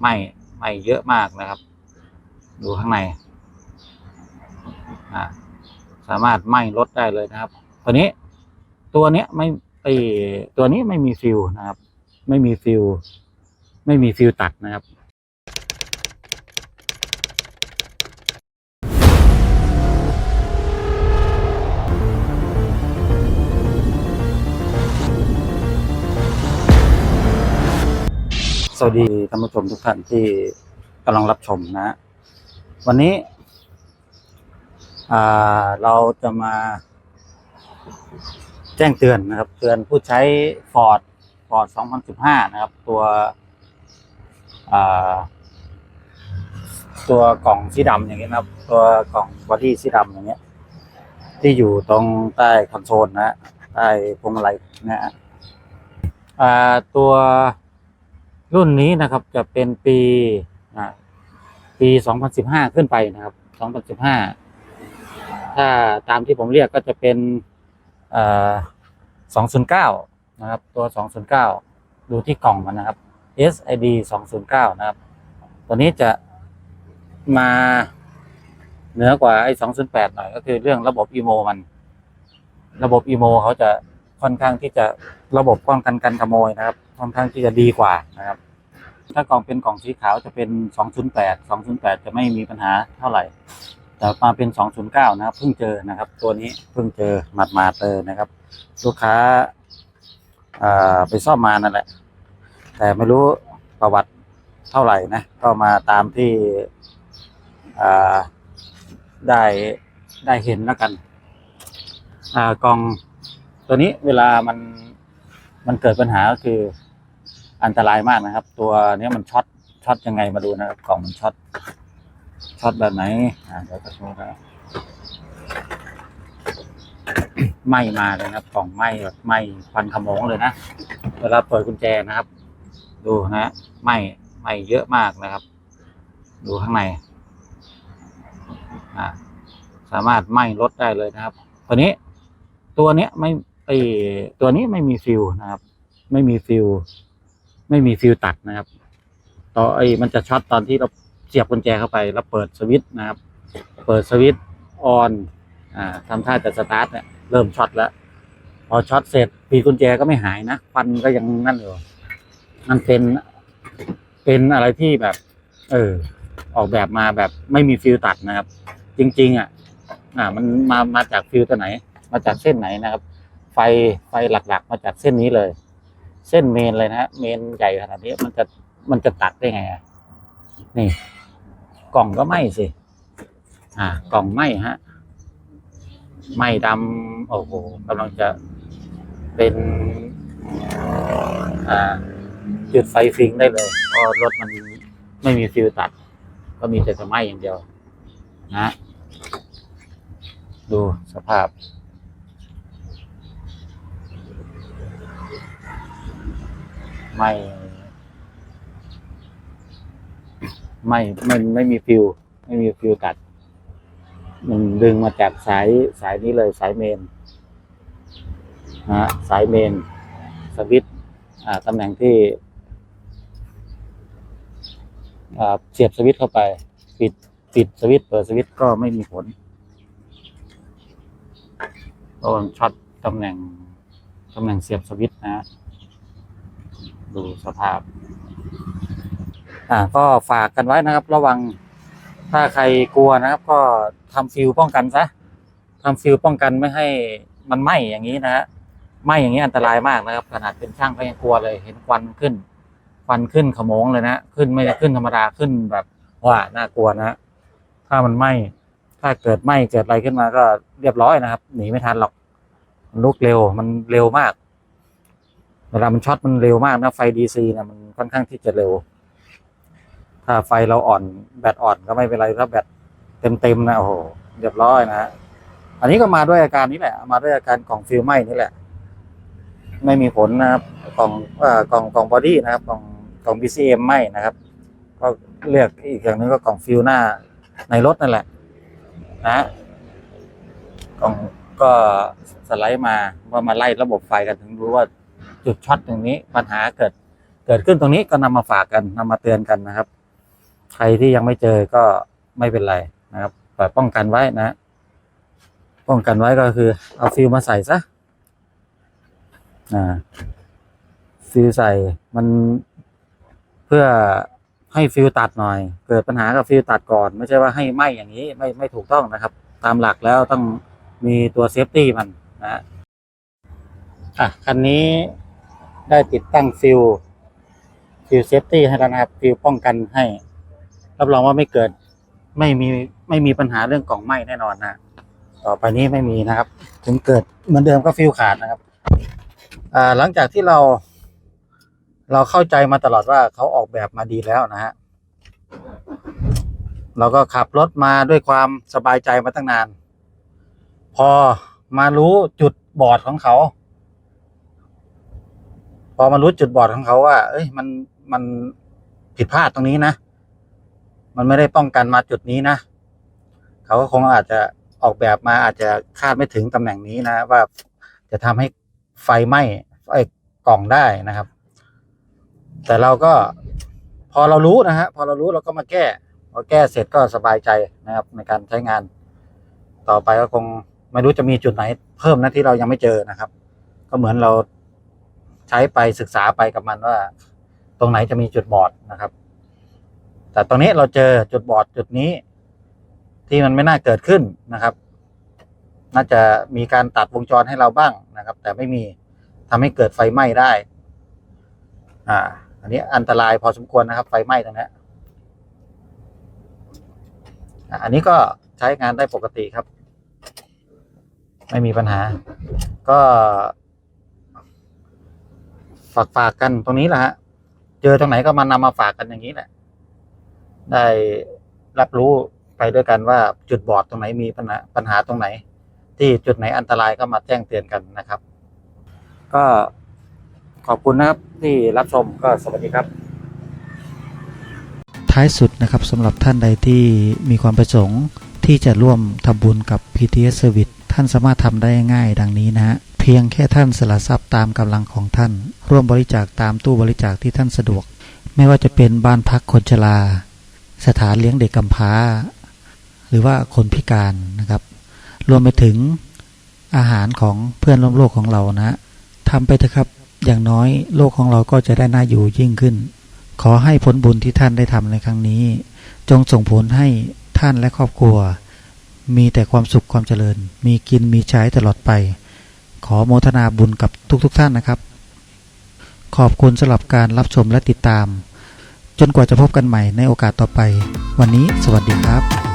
ไหม้ไหม้เยอะมากนะครับ ดูข้างในสามารถไหม้รถได้เลยนะครับตัวนี้ตัวเนี้ยไม่ไอตัวนี้ไม่มีฟิวนะครับ ไม่มีฟิว ไม่มีฟิวตัดนะครับ สวัสดีท่านผู้ชมทุกท่านที่กำลังรับชมนะ วันนี้เราจะมา แจ้งเตือนนะครับ เตือนผู้ใช้ Ford Ford 2015 นะครับ ตัวตัวกล่องสีดำอย่างเงี้ยนะครับ ตัวกล่องบอดี้สีดำอย่างเงี้ย ที่อยู่ตรงใต้คอนโซลนะใต้พวงมาลัยนะฮะตัว รุ่นนี้นะครับจะเป็นปีปี 2015 ขึ้นไปนะครับ 2015 ถ้าตามที่ผมเรียกก็จะเป็น209 นะครับ ตัว 209 ดูที่กล่องมันนะครับ SID 209 นะครับ ตัวนี้จะมาเหนือกว่าไอ้208 หน่อย ก็คือเรื่องระบบ IMO มัน ระบบ IMO เขาจะค่อนข้างที่จะระบบป้องกันการขโมยนะครับ ค่อนข้างที่จะดีกว่านะครับ ถ้ากล่องเป็นกล่องสีขาวจะเป็น 208 208 จะไม่มีปัญหาเท่าไหร่ แต่มาเป็น 209 นะครับเพิ่งเจอนะครับ ตัวนี้เพิ่งเจอหมาดมาเตอนะครับ ลูกค้าไปซ่อมมานั่นแหละ แต่ไม่รู้ประวัติเท่าไหร่นะ ก็มาตามที่ได้ได้เห็นแล้วกันกล่องตัวนี้เวลามันมันเกิดปัญหาก็คือ อันตรายมากนะครับ ตัวนี้มันช็อตช็อตยังไงมาดูนะครับกล่องมันช็อตช็อตแบบไหนอ่าเดี๋ยวจะโชว์ครับไหม้มาเลยนะครับกล่องไหม้แบบไหม้ควันขโมงเลยนะเวลาเปิดกุญแจนะครับ ดูนะไหม้ไหม้เยอะมากนะครับ ดูข้างในอ่าสามารถไหม้รถได้เลยนะครับตัวนี้ตัวเนี้ยไม่ไอตัวนี้ไม่มีฟิวนะครับ ไม่มีฟิว ไม่มีฟิวตัดนะครับ ต่อไอ้มันจะช็อตตอนที่เราเสียบกุญแจเข้าไปแล้วเปิดสวิตช์นะครับ เปิดสวิตช์ออนอ่าทำท่าจะสตาร์ทเนี่ยเริ่มช็อตแล้ว พอช็อตเสร็จปีกุญแจก็ไม่หายนะควันก็ยังนั่นอยู่มันเป็นเป็นอะไรที่แบบ เออ ออกแบบมาแบบไม่มีฟิลตัดนะครับ จริง ๆ อะ อ่า มันมามาจากฟิลตัวไหน มาจากเส้นไหนนะครับ ไฟไฟหลักๆ มาจากเส้นนี้เลย เส้นเมนเลยนะฮะเมนใหญ่ขนาดนี้มันจะมันจะตัดได้ไงอะนี่ กล่องก็ไหม้สิ อ่า กล่องไหม้ฮะไหม้ดำโอ้โหกำลังจะเป็น อ่า จุดไฟฟิงได้เลยเพราะรถมันไม่มีฟิลตัด ก็มีแต่จะไหม้อย่างเดียว นะ ดูสภาพ ไม้ไม่ไม่ไม่มีฟิวไม่มีฟิวตัด มันดึงมาจากสายสายนี้เลยสายเมนนะฮะสายเมนสวิตช์อ่าตำแหน่งที่เสียบสวิตช์เข้าไป ปิดปิดสวิตช์เปิดสวิตช์ก็ไม่มีผลเพราะมันช็อตตำแหน่งตำแหน่งเสียบสวิตช์นะฮะ ดูสภาพ อ่า ก็ฝากกันไว้นะครับ ระวังถ้าใครกลัวนะครับ ก็ทำฟิลป้องกันซะทำฟิลป้องกันไม่ให้มันไหม้อย่างนี้นะฮะไหม้อย่างนี้อันตรายมากนะครับ ขนาดเป็นช่างก็ยังกลัวเลย เห็นควันขึ้นควันขึ้นขโมงเลยนะขึ้นไม่ได้ขึ้นธรรมดาขึ้นแบบว่าน่ากลัวนะฮะถ้ามันไหม้ถ้าเกิดไหม้เกิดอะไรขึ้นมาก็เรียบร้อยนะครับ หนีไม่ทันหรอกมันลุกเร็วมันเร็วมาก เวลามันช็อตมันเร็วมากนะไฟดีซีนะมันค่อนข้างที่จะเร็ว ถ้าไฟเราอ่อนแบตอ่อนก็ไม่เป็นไรถ้าแบตเต็มๆนะโอ้โหเรียบร้อยนะฮะอันนี้ก็มาด้วยอาการนี้แหละ มาด้วยอาการกล่องฟิลไหม้นี่แหละ ไม่มีผลนะครับกล่องเอ่อกล่องกล่องบอดี้นะครับกล่องกล่อง BCM ไหม้นะครับ ก็เรียกอีกอย่างหนึงก็กล่องฟิลหน้าในรถนั่นแหละ นะฮะกล่องก็สไลด์มาว่ามาไล่ระบบไฟกันถึงรู้ว่า จุดช็อตตรงนี้ปัญหาเกิดเกิดขึ้นตรงนี้ก็นำมาฝากกันนำมาเตือนกันนะครับ ใครที่ยังไม่เจอก็ไม่เป็นไรนะครับแต่ป้องกันไว้นะ ป้องกันไว้ก็คือ เอาฟิลมาใส่ซะอ่าฟิลใส่มันเพื่อให้ฟิลตัดหน่อย เกิดปัญหากับฟิลตัดก่อน ไม่ใช่ว่าให้ไหมอย่างนี้ไม่ไม่ถูกต้องนะครับ ตามหลักแล้วต้องมีตัวเซฟตี้มันนะอะคันนี้ ได้ติดตั้งฟิลฟิลเซฟตี้ให้แล้วนะครับฟิลป้องกันให้ รับรองว่าไม่เกิด ไม่มีไม่มีปัญหาเรื่องกล่องไหม้แน่นอนนะต่อไปนี้ไม่มีนะครับ ถึงเกิดเหมือนเดิมก็ฟิลขาดนะครับหลังจากที่เรา เราเข้าใจมาตลอดว่าเขาออกแบบมาดีแล้วนะฮะเราก็ขับรถมาด้วยความสบายใจมาตั้งนาน พอมารู้จุดบอดของเขา พอมารู้จุดบอดของเขาว่า เอ้ย มันมันผิดพลาดตรงนี้นะ มันไม่ได้ป้องกันมาจุดนี้นะ เขาก็คงอาจจะออกแบบมาอาจจะคาดไม่ถึงตำแหน่งนี้นะ ว่าจะทำให้ไฟไหม้ไอ้กล่องได้นะครับ แต่เราก็พอเรารู้นะฮะพอเรารู้เราก็มาแก้พอแก้เสร็จก็สบายใจนะครับ ในการใช้งาน ต่อไปก็คงไม่รู้จะมีจุดไหน เพิ่มนะที่เรายังไม่เจอนะครับ ก็เหมือนเรา ใช้ไปศึกษาไปกับมันว่า ตรงไหนจะมีจุดบอดนะครับ แต่ตรงนี้เราเจอจุดบอดจุดนี้ ที่มันไม่น่าเกิดขึ้นนะครับ น่าจะมีการตัดวงจรให้เราบ้างนะครับ แต่ไม่มีทำให้เกิดไฟไหม้ได้ อ่า อันนี้อันตรายพอสมควรนะครับ ไฟไหม้ตรงนี้อันนี้ก็ใช้งานได้ปกติครับ ไม่มีปัญหา ก็ ฝากฝากกันตรงนี้แหละฮะ เจอตรงไหนก็มานำมาฝากกันอย่างนี้แหละ ได้รับรู้ไปด้วยกันว่าจุดบอดตรงไหนมีปัญหาปัญหาตรงไหน ที่จุดไหนอันตรายก็มาแจ้งเตือนกันนะครับ ก็ขอบคุณนะครับที่รับชมก็สวัสดีครับ ท้ายสุดนะครับสำหรับท่านใดที่มีความประสงค์ที่จะร่วมทำบุญกับ PTS Service ท่านสามารถทำได้ง่ายดังนี้นะฮะ พียงแค่ท่านสละทรัพย์ตามกำลังของท่าน ร่วมบริจาคตามตู้บริจาคที่ท่านสะดวก ไม่ว่าจะเป็นบ้านพักคนชรา สถานเลี้ยงเด็กกำพร้า หรือว่าคนพิการนะครับ รวมไปถึงอาหารของเพื่อนร่วมโลกของเรานะฮะทำไปเถอะครับอย่างน้อยโลกของเราก็จะได้น่าอยู่ยิ่งขึ้น ขอให้ผลบุญที่ท่านได้ทำในครั้งนี้ จงส่งผลให้ท่านและครอบครัว มีแต่ความสุขความเจริญ มีกินมีใช้ตลอดไป ขอโมทนาบุญกับทุกๆทท่านนะครับ ขอบคุณสำหรับการรับชมและติดตาม จนกว่าจะพบกันใหม่ในโอกาสต่อไป วันนี้สวัสดีครับ